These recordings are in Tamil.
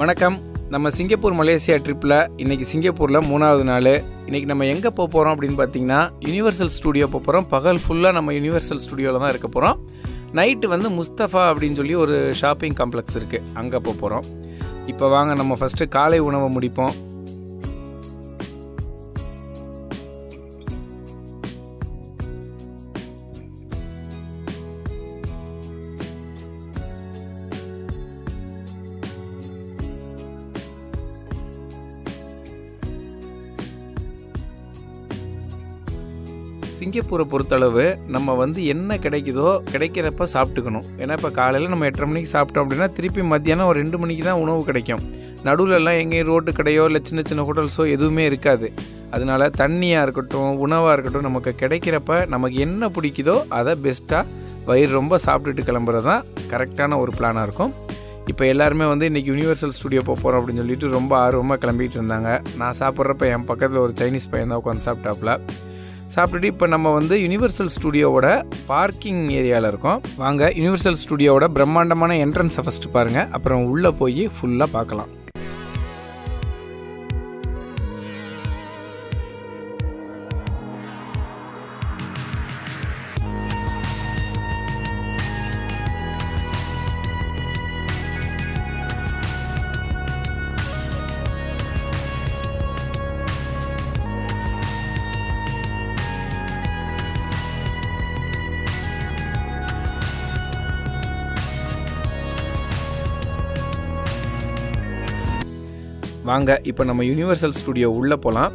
வணக்கம். நம்ம சிங்கப்பூர் மலேசியா ட்ரிப்பில் இன்றைக்கி சிங்கப்பூரில் மூணாவது நாள். இன்றைக்கி நம்ம எங்கே போக போகிறோம் அப்படின்னு பார்த்தீங்கன்னா யுனிவர்சல் ஸ்டுடியோ போக போகிறோம் பகல் ஃபுல்லாக நம்ம யுனிவர்சல் ஸ்டுடியோவில் தான் இருக்க போகிறோம் நைட்டு வந்து முஸ்தஃபா அப்படின்னு சொல்லி ஒரு ஷாப்பிங் காம்ப்ளெக்ஸ் இருக்குது அங்கே போக போகிறோம் இப்போ வாங்க நம்ம ஃபஸ்ட்டு காலை உணவை முடிப்போம். சிங்கப்பூரை பொறுத்தளவு நம்ம வந்து என்ன கிடைக்குதோ கிடைக்கிறப்ப சாப்பிட்டுக்கணும். ஏன்னா இப்போ காலையில் நம்ம எட்டரை மணிக்கு சாப்பிட்டோம் அப்படின்னா திருப்பி மத்தியானம் ஒரு ரெண்டு மணிக்கு தான் உணவு கிடைக்கும். நடுவுல எங்கேயும் ரோட்டு கடையோ இல்லை சின்ன சின்ன ஹோட்டல்ஸோ எதுவுமே இருக்காது. அதனால தண்ணியாக இருக்கட்டும் உணவாக இருக்கட்டும் நமக்கு கிடைக்கிறப்ப நமக்கு என்ன பிடிக்குதோ அதை பெஸ்ட்டாக வயிறு ரொம்ப சாப்பிட்டுட்டு கிளம்புறது தான் கரெக்டான ஒரு பிளானாக இருக்கும். இப்போ எல்லாருமே வந்து இன்றைக்கி யுனிவர்சல் ஸ்டுடியோ போக போகிறோம் அப்படின்னு சொல்லிட்டு ரொம்ப ஆர்வமாக கிளம்பிகிட்டு இருந்தாங்க. நான் சாப்பிட்றப்ப என் பக்கத்தில் ஒரு சைனீஸ் பையன் தான் உட்காந்து சாப்பிட்டாப்புல. சாப்பிட்டுட்டு இப்போ நம்ம வந்து யுனிவர்சல் ஸ்டுடியோவோட பார்க்கிங் ஏரியாவில் இருக்கோம். வாங்க யுனிவர்சல் ஸ்டுடியோவோட பிரம்மாண்டமான என்ட்ரன்ஸை ஃபஸ்ட்டு பாருங்கள் அப்புறம் உள்ளே போய் ஃபுல்லாக பார்க்கலாம். வாங்க இப்போ நம்ம யுனிவர்சல் ஸ்டுடியோ உள்ளே போகலாம்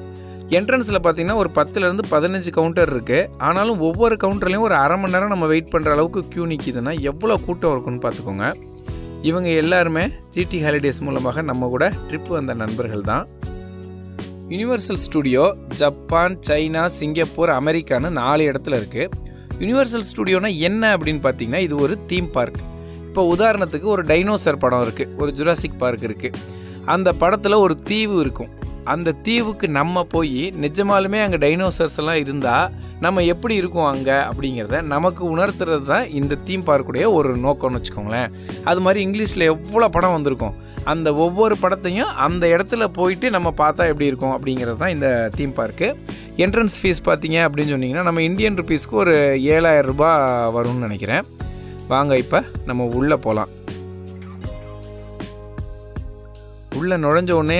என்ட்ரன்ஸில் பார்த்தீங்கன்னா ஒரு பத்துலேருந்து பதினஞ்சு கவுண்டர் இருக்குது ஆனாலும் ஒவ்வொரு கவுண்டர்லேயும் ஒரு அரை மணி நேரம் நம்ம வெயிட் பண்ணுற அளவுக்கு க்யூ நிற்கிதுன்னா எவ்வளோ கூட்டம் இருக்குன்னு பார்த்துக்கோங்க இவங்க எல்லாருமே ஜிடி ஹாலிடேஸ் மூலமாக நம்ம கூட ட்ரிப் வந்த நண்பர்கள் தான். Universal studio Japan China Singapore அமெரிக்கான்னு நாலு இடத்துல இருக்குது யுனிவர்சல் ஸ்டுடியோனா என்ன அப்படின்னு பார்த்தீங்கன்னா இது ஒரு தீம் பார்க் இப்போ உதாரணத்துக்கு ஒரு டைனோசர் படம் இருக்குது ஒரு ஜுராசிக் பார்க் இருக்குது அந்த படத்தில் ஒரு தீவு இருக்கும். அந்த தீவுக்கு நம்ம போய் நிஜமாலுமே அங்கே டைனோசர்ஸ் எல்லாம் இருந்தால் நம்ம எப்படி இருக்கோம் அங்கே அப்படிங்கிறத நமக்கு உணர்த்துறது தான் இந்த தீம் பார்க்குடைய ஒரு நோக்கம்னு வச்சுக்கோங்களேன். அது மாதிரி இங்கிலீஷில் எவ்வளோ படம் வந்திருக்கும். அந்த ஒவ்வொரு படத்தையும் அந்த இடத்துல போயிட்டு நம்ம பார்த்தா எப்படி இருக்கும் அப்படிங்கிறது தான் இந்த தீம் பார்க்கு என்ட்ரன்ஸ் ஃபீஸ் பார்த்தீங்க அப்படின்னு சொன்னிங்கன்னா நம்ம இந்தியன் ருபீஸ்க்கு ஒரு ஏழாயிரம் ரூபாய் வரும்னு நினைக்கிறேன். வாங்க இப்போ நம்ம உள்ளே போகலாம் உள்ளே நுழைஞ்ச உடனே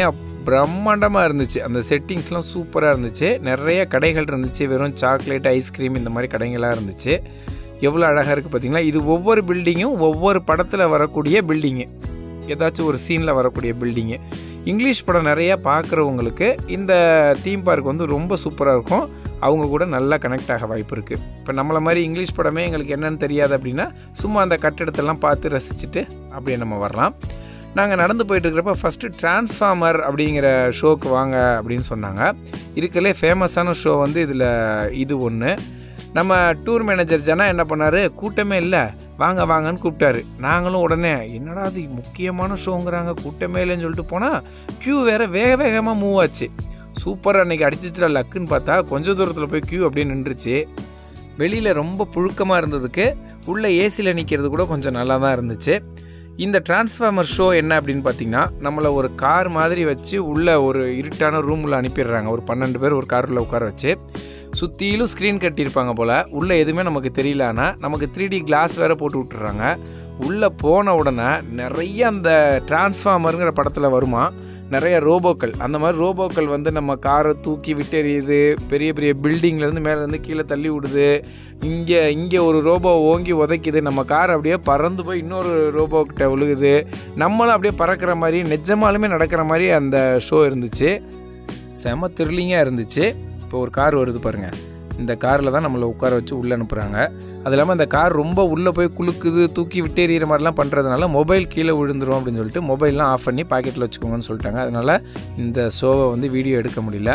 பிரம்மாண்டமாக இருந்துச்சு. அந்த செட்டிங்ஸ்லாம் சூப்பராக இருந்துச்சு. நிறைய கடைகள் இருந்துச்சு. வெறும் சாக்லேட் ஐஸ்கிரீம் இந்த மாதிரி கடைகளாக இருந்துச்சு. எவ்வளோ அழகாக இருக்குது பார்த்தீங்களா இது ஒவ்வொரு பில்டிங்கும் ஒவ்வொரு படத்தில் வரக்கூடிய பில்டிங்கு ஏதாச்சும் ஒரு சீனில் வரக்கூடிய பில்டிங்கு இங்கிலீஷ் படம் நிறையா பார்க்குறவங்களுக்கு இந்த தீம் பார்க் வந்து ரொம்ப சூப்பராக இருக்கும். அவங்க கூட நல்லா கனெக்ட் ஆக வாய்ப்பு இருக்குது இப்போ நம்மளை மாதிரி இங்கிலீஷ் படமே எங்களுக்கு என்னென்னு தெரியாது அப்படின்னா சும்மா அந்த கட்டிடத்தெல்லாம் பார்த்து ரசிச்சுட்டு அப்படியே நம்ம வரலாம். நாங்கள் நடந்து போயிட்டு இருக்கிறப்ப ஃபஸ்ட்டு டிரான்ஸ்ஃபார்மர் அப்படிங்கிற ஷோக்கு வாங்க அப்படின்னு சொன்னாங்க. இருக்கலே ஃபேமஸான ஷோ வந்து இதில் இது ஒன்று நம்ம டூர் மேனேஜர் ஜனா என்ன பண்ணார்? கூட்டமே இல்லை. வாங்க வாங்கன்னு கூப்பிட்டாரு. நாங்களும் உடனே என்னடா அது முக்கியமான ஷோங்கிறாங்க கூட்டமே இல்லைன்னு சொல்லிட்டு போனால் க்யூ வேறு வேக வேகமாக மூவ் ஆச்சு. சூப்பர் அன்றைக்கி அடிச்சிச்சுல லக்குன்னு பார்த்தா கொஞ்சம் தூரத்தில் போய் க்யூ அப்படியே நின்றுச்சு. வெளியில் ரொம்ப புழுக்கமாக இருந்ததுக்கு உள்ளே ஏசியில் நிற்கிறது கூட கொஞ்சம் நல்லா தான் இருந்துச்சு. இந்த டிரான்ஸ்ஃபார்மர் ஷோ என்ன அப்படின்னு பார்த்தீங்கன்னா நம்மளை ஒரு கார் மாதிரி வச்சு உள்ளே ஒரு இருட்டான ரூமில் அனுப்பிடுறாங்க. ஒரு பன்னெண்டு பேர் ஒரு காரில் உட்கார வச்சு. சுற்றிலும் ஸ்க்ரீன் கட்டியிருப்பாங்க போல். உள்ளே எதுவுமே நமக்கு தெரியல ஆனால் நமக்கு த்ரீ டி கிளாஸ் வேறு போட்டு விட்டுறாங்க உள்ளே போன உடனே நிறைய அந்த டிரான்ஸ்ஃபார்மருங்கிற படத்தில் வருமா நிறைய ரோபோக்கள். அந்த மாதிரி ரோபோக்கள் வந்து நம்ம காரை தூக்கி விட்டெறியுது. பெரிய பெரிய பில்டிங்லேருந்து மேலேருந்து கீழே தள்ளி விடுது. இங்கே இங்கே ஒரு ரோபோ ஓங்கி உதைக்குது. நம்ம கார் அப்படியே பறந்து போய் இன்னொரு ரோபோக்கிட்ட விழுகுது. நம்மளும் அப்படியே பறக்கிற மாதிரி நிஜமாலுமே நடக்கிற மாதிரி அந்த ஷோ இருந்துச்சு. செம த்ரில்லிங்காக இருந்துச்சு. இப்போ ஒரு கார் வருது பாருங்கள் இந்த காரில் தான் நம்மளை உட்கார வச்சு உள்ளே அனுப்புகிறாங்க அது இல்லாமல் அந்த கார் ரொம்ப உள்ளே போய் குலுக்குது தூக்கி விட்டேறிகிற மாதிரிலாம் பண்ணுறதுனால மொபைல் கீழே விழுந்துரும் அப்படின்னு சொல்லிட்டு மொபைல்லாம் ஆஃப் பண்ணி பாக்கெட்டில் வச்சுக்கோங்கன்னு சொல்லிட்டாங்க. அதனால் இந்த ஷோவை வந்து வீடியோ எடுக்க முடியல.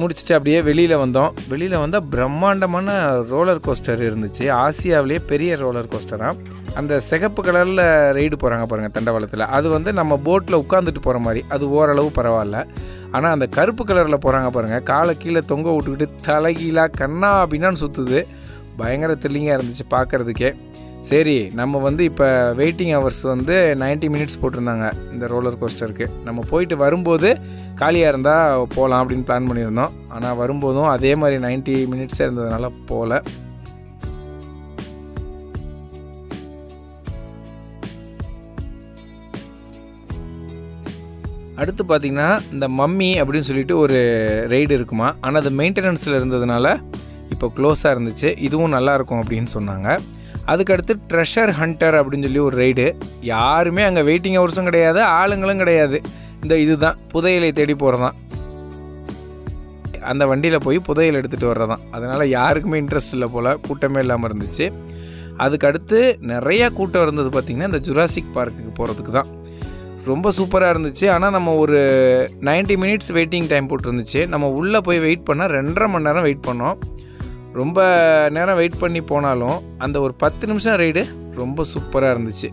முடிச்சுட்டு அப்படியே வெளியில் வந்தோம். வெளியில் வந்தால் பிரம்மாண்டமான ரோலர் கோஸ்டர் இருந்துச்சு. ஆசியாவிலேயே பெரிய ரோலர் கோஸ்டராக அந்த சிகப்பு கலரில் ரைடு போகிறாங்க பாருங்கள் தண்டவாளத்தில். அது வந்து நம்ம போட்டில் உட்காந்துட்டு போகிற மாதிரி. அது ஓரளவு பரவாயில்ல. ஆனால் அந்த கருப்பு கலரில் போகிறாங்க பாருங்கள் காலை கீழே தொங்க விட்டுக்கிட்டு தலைகீழாக கண்ணா அப்படின்னான்னு சுற்றுது பயங்கர த்ரில்லிங்காக இருந்துச்சு பார்க்குறதுக்கே சரி நம்ம வந்து இப்போ வெயிட்டிங் ஹவர்ஸ் வந்து 90 மினிட்ஸ் போட்டிருந்தாங்க இந்த ரோலர் கோஸ்டருக்கு. நம்ம போயிட்டு வரும்போது காலியாக இருந்தால் போகலாம் அப்படின்னு பிளான் பண்ணியிருந்தோம். ஆனால் வரும்போதும் அதே மாதிரி 90 மினிட்ஸே இருந்ததுனால போகல அடுத்து பார்த்திங்கன்னா இந்த மம்மி அப்படின்னு சொல்லிட்டு ஒரு ரைடு இருக்குமா? ஆனால் அது மெயின்டெனன்ஸில் இருந்ததுனால இப்போ க்ளோஸாக இருந்துச்சு. இதுவும் நல்லாயிருக்கும் அப்படின்னு சொன்னாங்க. அதுக்கடுத்து ட்ரெஷர் ஹண்டர் அப்படின்னு சொல்லி ஒரு ரைடு யாருமே அங்கே வெயிட்டிங் ஹவர்ஸும் கிடையாது ஆளுங்களும் கிடையாது. இந்த இதுதான் புதையலை தேடி போகிறதான் அந்த வண்டியில் போய் புதையல் எடுத்துகிட்டு வர்றதான். அதனால் யாருக்குமே இன்ட்ரெஸ்ட் இல்லை போல் கூட்டமே இல்லாமல் இருந்துச்சு. அதுக்கடுத்து நிறையா கூட்டம் இருந்தது பார்த்திங்கன்னா இந்த ஜுராசிக் பார்க்குக்கு போகிறதுக்கு தான். ரொம்ப சூப்பராக இருந்துச்சு. ஆனால் நம்ம ஒரு 90 மினிட்ஸ் வெயிட்டிங் டைம் போட்டிருந்துச்சு. நம்ம உள்ளே போய் வெயிட் பண்ணால் ரெண்டரை மணி நேரம் வெயிட் பண்ணோம். ரொம்ப நேரம் வெயிட் பண்ணி போனாலும் அந்த ஒரு பத்து நிமிஷம் ரைடு ரொம்ப சூப்பராக இருந்துச்சு.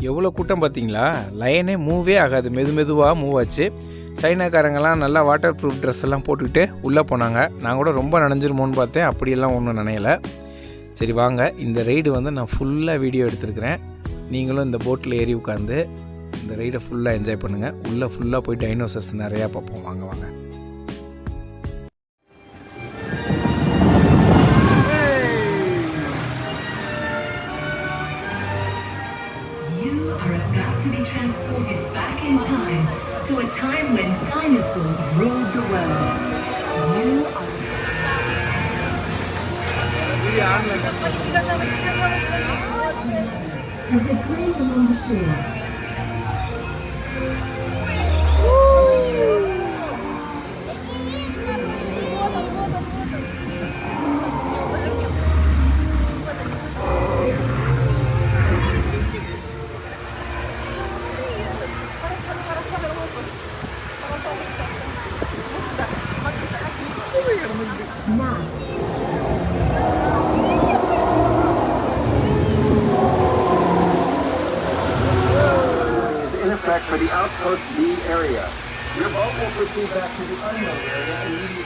எவ்வளோ கூட்டம் பார்த்தீங்களா? லைனே மூவே ஆகாது. மெது மெதுவாக மூவ் ஆச்சு. சைனாக்காரங்கெல்லாம் நல்லா வாட்டர் ப்ரூஃப் ட்ரெஸ் எல்லாம் போட்டுக்கிட்டு உள்ளே போனாங்க. நான் கூட ரொம்ப நனைஞ்சிருமோன்னு பார்த்தேன். அப்படியெல்லாம் ஒன்றும் நினையலை. சரி வாங்க. இந்த ரைடு வந்து நான் ஃபுல்லாக வீடியோ எடுத்திருக்கிறேன். நீங்களும் இந்த போட்டில் ஏறி உட்காந்து இந்த ரைடை ஃபுல்லாக என்ஜாய் பண்ணுங்கள் உள்ளே ஃபுல்லாக போய் டைனோசர்ஸ் நிறையா பார்ப்போம். வாங்க வாங்க. As they graze along the shore. Is for the outpost B area. Your boat will proceed back to the unknown area immediately.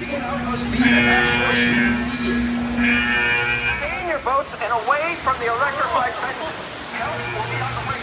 Begin outpost B evacuation immediately. Stay in your boats and away from the electrified fences. Help will be on the way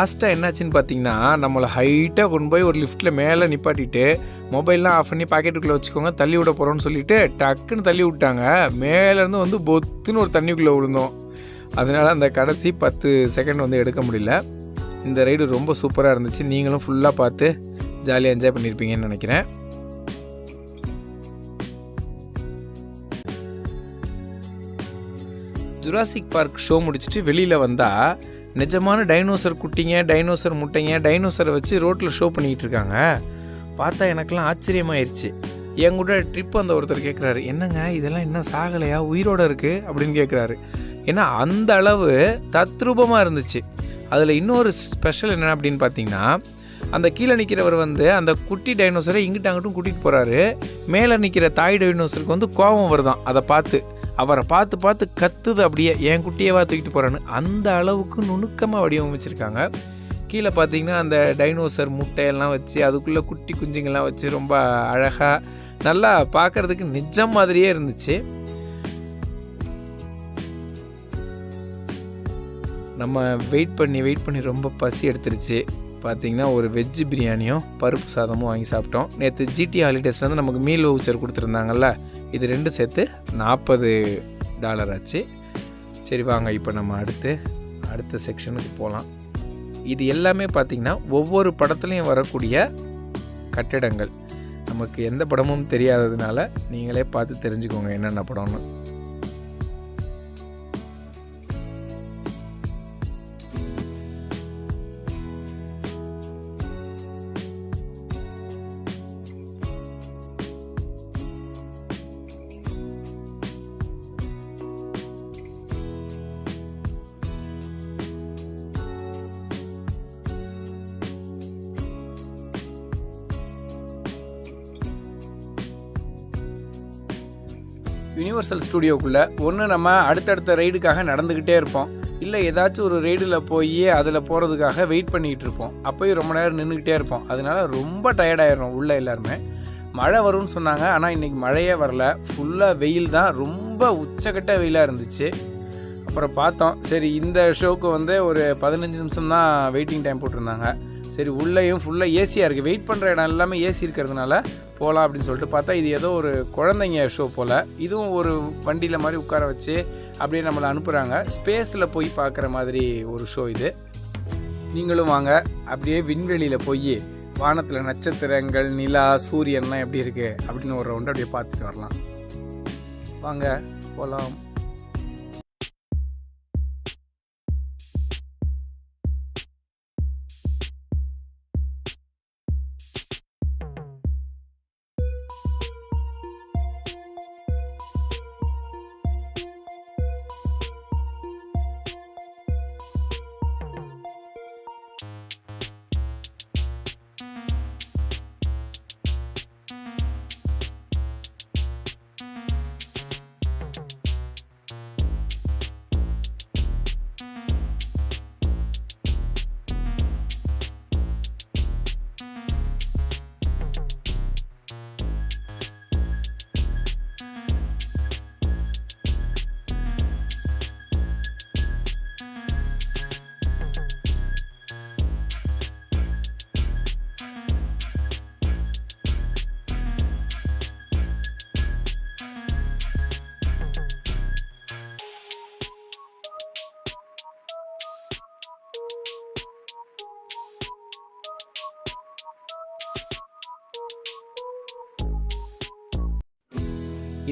லாஸ்ட்டாக என்னாச்சுன்னு பார்த்தீங்கன்னா நம்மளை ஹைட்டாக கொண்டு போய் ஒரு லிஃப்ட்டில் மேலே நிப்பாட்டிட்டு மொபைல்லாம் ஆஃப் பண்ணி பாக்கெட்டுக்குள்ளே வச்சுக்கோங்க தள்ளி விட போகிறோன்னு சொல்லிட்டு டக்குன்னு தள்ளி விட்டாங்க. மேலேருந்து வந்து பொத்துன்னு ஒரு தண்ணிக்குள்ளே விழுந்தோம். அதனால் அந்த கடைசி பத்து செகண்ட் வந்து எடுக்க முடியல. இந்த ரைடு ரொம்ப சூப்பராக இருந்துச்சு. நீங்களும் ஃபுல்லாக பார்த்து ஜாலியாக என்ஜாய் பண்ணியிருப்பீங்கன்னு நினைக்கிறேன். ஜுராசிக் பார்க் ஷோ முடிச்சுட்டு வெளியில் வந்தால் நிஜமான டைனோசர் குட்டிங்க டைனோசர் முட்டைங்க டைனோசரை வச்சு ரோட்டில் ஷோ பண்ணிக்கிட்டு இருக்காங்க பார்த்தா எனக்கெல்லாம் ஆச்சரியமாயிருச்சு. என் கூட ட்ரிப் வந்த ஒருத்தர் கேட்குறாரு என்னங்க இதெல்லாம் என்ன சாகலையா? உயிரோட இருக்குது அப்படின்னு கேட்குறாரு ஏன்னா அந்த அளவு தத்ரூபமாக இருந்துச்சு. அதில் இன்னொரு ஸ்பெஷல் என்ன அப்படின்னு பார்த்தீங்கன்னா அந்த கீழே நிற்கிறவர் வந்து அந்த குட்டி டைனோசரை இங்கிட்ட அங்கிட்டும் கூட்டிகிட்டு போகிறாரு மேலே நிற்கிற தாய் டைனோசருக்கு வந்து கோபம் வருதான். அதை பார்த்து அவரை பார்த்து பார்த்து கத்துது அப்படியே என் குட்டியவா தூக்கிட்டு போகிறான்னு அந்த அளவுக்கு நுணுக்கமாக வடிவமைச்சிருக்காங்க. கீழே பார்த்தீங்கன்னா அந்த டைனோசர் முட்டையெல்லாம் வச்சு அதுக்குள்ளே குட்டி குஞ்சுங்கள்லாம் வச்சு ரொம்ப அழகாக நல்லா பார்க்குறதுக்கு நிஜம் மாதிரியே இருந்துச்சு. நம்ம வெயிட் பண்ணி வெயிட் பண்ணி ரொம்ப பசி எடுத்துருச்சு. பார்த்திங்கன்னா ஒரு வெஜ்ஜு பிரியாணியும் பருப்பு சாதமும் வாங்கி சாப்பிட்டோம். நேற்று ஜிடி ஹாலிடேஸ்லேருந்து நமக்கு மீல் வவுச்சர் கொடுத்துருந்தாங்கல்ல. இது ரெண்டும் சேர்த்து நாற்பது டாலர் ஆச்சு. சரி வாங்க இப்போ நம்ம அடுத்து அடுத்த செக்ஷனுக்கு போகலாம் இது எல்லாமே பார்த்திங்கன்னா ஒவ்வொரு படத்துலையும் வரக்கூடிய கட்டிடங்கள். நமக்கு எந்த படமும் தெரியாததுனால நீங்களே பார்த்து தெரிஞ்சுக்கோங்க என்னென்ன படம்னு. யுனிவர்சல் ஸ்டுடியோக்குள்ளே ஒன்று நம்ம அடுத்தடுத்த ரைடுக்காக நடந்துக்கிட்டே இருப்போம். இல்லை ஏதாச்சும் ஒரு ரைடில் போய் அதில் போகிறதுக்காக வெயிட் பண்ணிகிட்டு இருப்போம். அப்போயும் ரொம்ப நேரம் நின்றுக்கிட்டே இருப்போம். அதனால ரொம்ப டயர்டாயிரும் உள்ளே எல்லாருமே. மழை வரும்னு சொன்னாங்க. ஆனால் இன்றைக்கி மழையே வரல. ஃபுல்லாக வெயில் தான். ரொம்ப உச்சக்கட்ட வெயிலாக இருந்துச்சு. அப்புறம் பார்த்தோம். சரி இந்த ஷோக்கு வந்து ஒரு பதினஞ்சு நிமிஷம் தான் வெயிட்டிங் டைம் போட்டிருந்தாங்க. சரி உள்ளேயும் ஃபுல்லாக ஏசியாக இருக்குது வெயிட் பண்ணுற இடம் எல்லாமே ஏசி இருக்கிறதுனால போகலாம் அப்படின்னு சொல்லிட்டு பார்த்தா இது ஏதோ ஒரு குழந்தைங்க ஷோ போல். இதுவும் ஒரு வண்டியில் மாதிரி உட்கார வச்சு அப்படியே நம்மளை அனுப்புகிறாங்க ஸ்பேஸில் போய் பார்க்குற மாதிரி ஒரு ஷோ இது. நீங்களும் வாங்க. அப்படியே விண்வெளியில் போய் வானத்தில் நட்சத்திரங்கள் நிலா சூரியன்லாம் எப்படி இருக்குது அப்படின்னு ஒரு ரவுண்டு அப்படியே பார்த்துட்டு வரலாம். வாங்க போகலாம்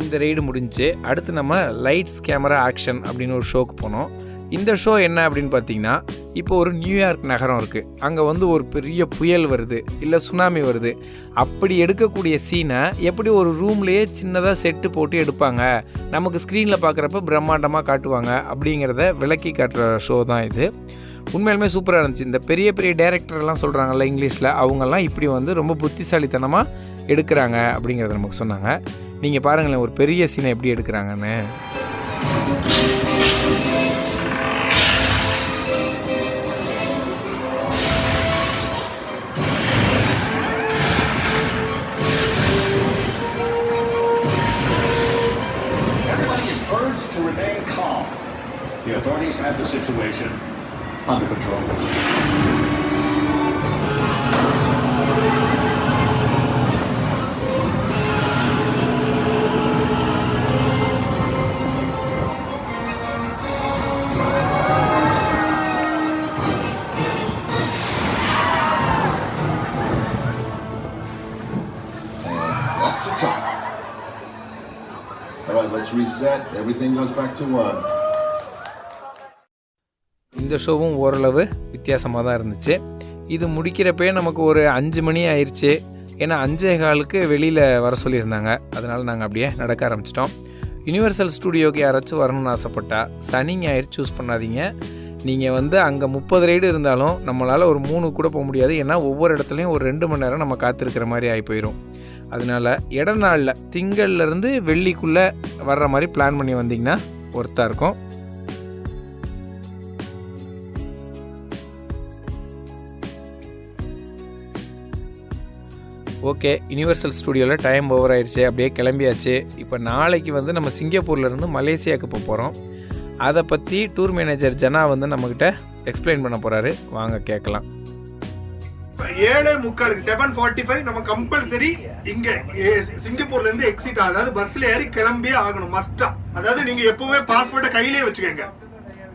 இந்த ரைடு முடிஞ்சு அடுத்து நம்ம லைட்ஸ் கேமரா ஆக்ஷன் அப்படின்னு ஒரு ஷோக்கு போனோம். இந்த ஷோ என்ன அப்படின்னு பார்த்தீங்கன்னா இப்போ ஒரு நியூயார்க் நகரம் இருக்குது அங்கே வந்து ஒரு பெரிய புயல் வருது இல்லை சுனாமி வருது. அப்படி எடுக்கக்கூடிய சீனை எப்படி ஒரு ரூம்லேயே சின்னதாக செட்டு போட்டு எடுப்பாங்க? நமக்கு ஸ்க்ரீனில் பார்க்குறப்ப பிரம்மாண்டமாக காட்டுவாங்க அப்படிங்கிறத விளக்கி காட்டுற ஷோ தான் இது. உண்மையிலுமே சூப்பராக இருந்துச்சு. இந்த பெரிய பெரிய டேரக்டர்லாம் சொல்கிறாங்கல்ல இங்கிலீஷில் அவங்கெல்லாம் இப்படி வந்து ரொம்ப புத்திசாலித்தனமாக எடுக்கிறாங்க அப்படிங்கிறத நமக்கு சொன்னாங்க நீங்கள் பாருங்களேன் ஒரு பெரிய சீனை எப்படி எடுக்கிறாங்கன்னு The authorities have the situation under control. Reset. Everything goes back to one. இந்த ஷோவும் ஓரளவு வித்தியாசமாக தான் இருந்துச்சு. இது முடிக்கிறப்பே நமக்கு ஒரு அஞ்சு மணி ஆயிடுச்சு ஏன்னா அஞ்சே காலுக்கு வெளியில் வர சொல்லியிருந்தாங்க. அதனால் நாங்கள் அப்படியே நடக்க ஆரம்பிச்சிட்டோம். யுனிவர்சல் ஸ்டூடியோக்கு யாராச்சும் வரணும்னு ஆசைப்பட்டா சனி ஞாயிறு சூஸ் பண்ணாதீங்க. நீங்கள் வந்து அங்கே முப்பது ரைடு இருந்தாலும் நம்மளால் ஒரு மூணு கூட போக முடியாது. ஏன்னா ஒவ்வொரு இடத்துலையும் ஒரு ரெண்டு மணி நேரம் நம்ம காத்திருக்கிற மாதிரி ஆகி போயிடும் அதனால் இட நாளில் திங்கள்லேருந்து வெள்ளிக்குள்ளே வர்ற மாதிரி பிளான் பண்ணி வந்தீங்கன்னா ஒர்த்தாக இருக்கும். ஓகே யூனிவர்சல் ஸ்டுடியோவில் டைம் ஓவர் ஆயிடுச்சு அப்படியே கிளம்பியாச்சு. இப்போ நாளைக்கு வந்து நம்ம சிங்கப்பூர்லேருந்து மலேசியாவுக்கு போக போகிறோம் அதை பற்றி டூர் மேனேஜர் ஜனா வந்து நம்மக்கிட்ட எக்ஸ்பிளைன் பண்ண போகிறாரு வாங்க கேட்கலாம். ஏழு முக்காலுக்கு செவன் ஃபார்ட்டி ஃபைவ் நம்ம கம்பல்சரி இங்க சிங்கப்பூர்ல இருந்து எக்ஸிட் அதாவது பஸ்ல ஏறி கிளம்பியே ஆகணும் மஸ்டா அதாவது நீங்க எப்பவுமே பாஸ்போர்ட்டை கையிலே வச்சுக்கோங்க.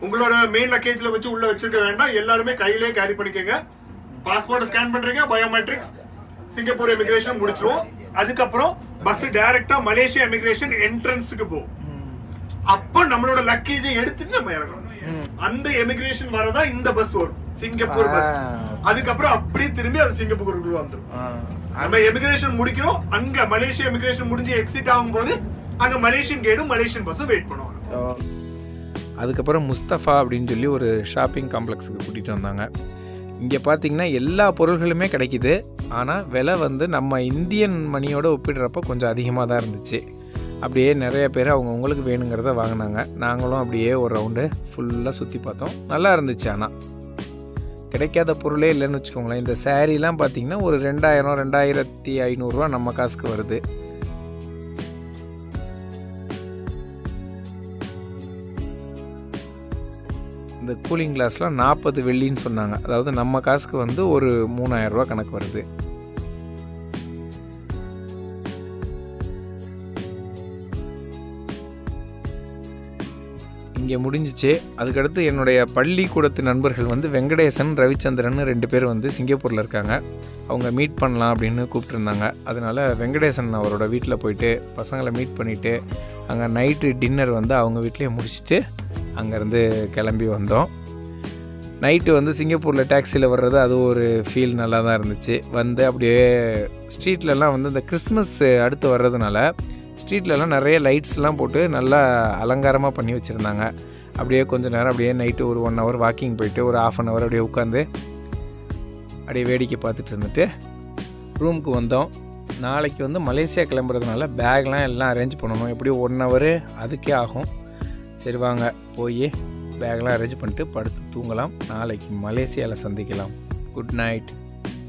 உங்களோட மெயின் லக்கேஜ்ல வச்சு உள்ள வச்சிருக்க வேண்டாம் எல்லாருமே கையிலே கேரி பண்ணிக்கோங்க. பாஸ்போர்ட் ஸ்கேன் பண்றீங்க பயோமெட்ரிக்ஸ் சிங்கப்பூர் இமிகிரேஷன் முடிச்சிருவோம். அதுக்கப்புறம் பஸ் டைரக்டா மலேசியா இமிகிரேஷன் என்ட்ரன்ஸுக்கு போகும் அப்ப நம்மளோட லக்கேஜை எடுத்துட்டு நம்ம இறங்கணும். அந்த எமிகிரேஷன் வரதா இந்த பஸ் வரும். Singapore bus. அதுக்கப்புறம் அப்படியே திரும்பி அது சிங்கப்பூருக்குள்ள வந்துரும். நம்ம எமிகிரேஷன் முடிக்கிறோம். அங்க மலேசியா எமிகிரேஷன் முடிஞ்சு எக்ஸிட் ஆகும்போது அங்க மலேசியன் கேடும் மலேசியன் பஸ்ஸும் வெயிட் பண்ணுவாங்க. அதுக்கப்புறம் முஸ்தஃபா அப்படின்னு சொல்லி ஒரு ஷாப்பிங் காம்ப்ளெக்ஸுக்கு கூட்டிகிட்டு வந்தாங்க. இங்கே பார்த்தீங்கன்னா எல்லா பொருள்களுமே கிடைக்குது. ஆனால் விலை வந்து நம்ம இந்தியன் மணியோட ஒப்பிடுறப்ப கொஞ்சம் அதிகமாக தான் இருந்துச்சு. அப்படியே நிறைய பேர் அவங்கவுங்களுக்கு வேணுங்கிறத வாங்கினாங்க. நாங்களும் அப்படியே ஒரு ரவுண்டு ஃபுல்லாக சுற்றி பார்த்தோம். நல்லா இருந்துச்சு ஆனால் கிடைக்காத பொருளே இல்லைன்னு வச்சுக்கோங்களேன். இந்த சேரீலாம் பார்த்தீங்கன்னா ஒரு ரெண்டாயிரம் ரெண்டாயிரத்தி ஐநூறுரூவா நம்ம காசுக்கு வருது. இந்த கூலிங் கிளாஸ்லாம் நாற்பது வெள்ளின்னு சொன்னாங்க. அதாவது நம்ம காசுக்கு வந்து ஒரு மூணாயிரம் ரூபா கணக்கு வருது. இங்கே முடிஞ்சிச்சு. அதுக்கடுத்து என்னுடைய பள்ளிக்கூடத்து நண்பர்கள் வந்து வெங்கடேசன் ரவிச்சந்திரன் ரெண்டு பேர் வந்து சிங்கப்பூரில் இருக்காங்க. அவங்க மீட் பண்ணலாம் அப்படின்னு கூப்பிட்டுருந்தாங்க. அதனால வெங்கடேசன் அவரோட வீட்டில் போயிட்டு பசங்களை மீட் பண்ணிவிட்டு அங்கே நைட்டு டின்னர் வந்து அவங்க வீட்லேயே முடிச்சுட்டு அங்கேருந்து கிளம்பி வந்தோம். நைட்டு வந்து சிங்கப்பூரில் டாக்ஸியில் வர்றது அது ஒரு ஃபீல் நல்லா தான் இருந்துச்சு. வந்து அப்படியே ஸ்ட்ரீட்லலாம் வந்து இந்த கிறிஸ்மஸ் அடுத்து வர்றதுனால ஸ்ட்ரீட்லலாம் நிறைய லைட்ஸ்லாம் போட்டு நல்லா அலங்காரமாக பண்ணி வச்சுருந்தாங்க. அப்படியே கொஞ்ச நேரம் அப்படியே நைட்டு ஒரு ஒன் ஹவர் வாக்கிங் போயிட்டு ஒரு ஆஃப் அன் ஹவர் அப்படியே உட்காந்து அப்படியே வேடிக்கை பார்த்துட்டு இருந்துட்டு ரூமுக்கு வந்தோம். நாளைக்கு வந்து மலேசியா கிளம்புறதுனால பேக்லாம் எல்லாம் அரேஞ்ச் பண்ணணும். எப்படியும் ஒன் ஹவரு அதுக்கே ஆகும். சரி வாங்க போய் பேக்லாம் அரேஞ்ச் பண்ணிட்டு படுத்து தூங்கலாம். நாளைக்கு மலேசியாவில் சந்திக்கலாம். Good night